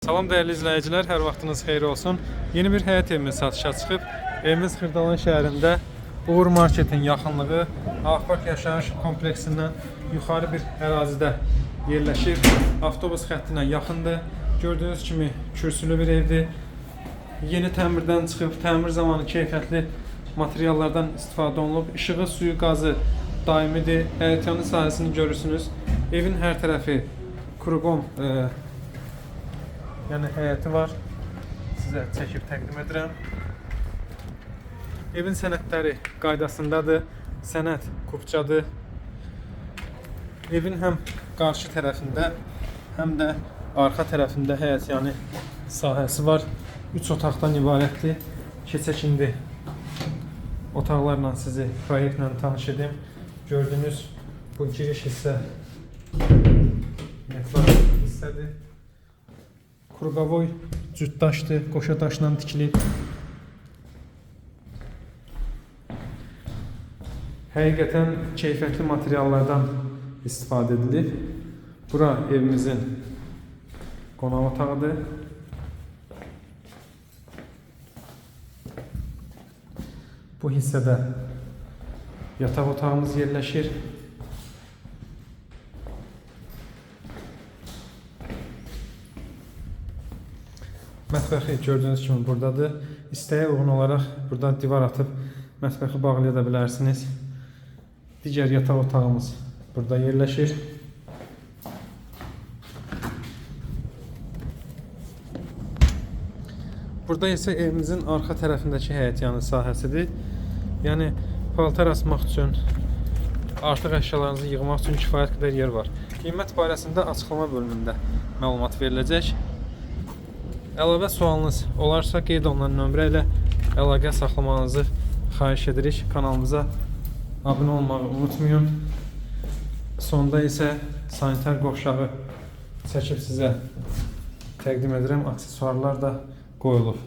Salam dəyərli izləyicilər, hər vaxtınız xeyir olsun. Yeni bir həyət evimiz satışa çıxıb. Evimiz Xırdalan şəhərində Uğur Marketin yaxınlığı Ağpark yaşayış kompleksindən yuxarı bir ərazidə yerləşir. Avtobus xəttinə yaxındır. Gördüyünüz kimi kürsülü bir evdir. Yeni təmirdən çıxıb, təmir zamanı keyfiyyətli materiallardan istifadə olunub. İşığı, suyu, qazı daimidir. Həyətyanı sahəsini görürsünüz. Evin hər tərəfi kuruqom e, yəni həyəti var. Sizə çəkib təqdim edirəm. Evin sənədləri qaydasındadır. Sənəd kupçadır. Evin həm qarşı tərəfində, həm də arxa tərəfində həyətyanı sahəsi var. 3 otaqdan ibarətdir. Keçək indi otaqlarla sizi proyektlə tanış edim. Gördüyünüz bu giriş hissə metro hissədir. Kurqavoy cütdaşdır, qoşa daşla tikilib. Həqiqətən keyfiyyətli materiallardan istifadə edilib. Bura evimizin qonaq otağıdır. Bu hissədə yataq otağımız yerləşir. Mətbəxi gördüyünüz kimi buradadır. İstəyə uyğun olaraq burada divar atıb mətbəxi bağlaya da bilərsiniz. Digər yataq otağımız burada yerləşir. Burada isə evimizin arxa tərəfindəki həyətyanı sahəsidir. Yəni paltar asmaq üçün, artıq əşyalarınızı yığmaq üçün kifayət qədər yer var. Qiymət barəsində açıqlama bölümündə məlumat veriləcək. Əlavə sualınız olarsa qeyd olunan nömrə ilə əlaqə saxlamağınızı xahiş edirik. Kanalımıza abunə olmağı unutmayın. Sonda isə sanitar qovşağı çəkib sizə təqdim edirəm. Aksesuarlar da qoyulub.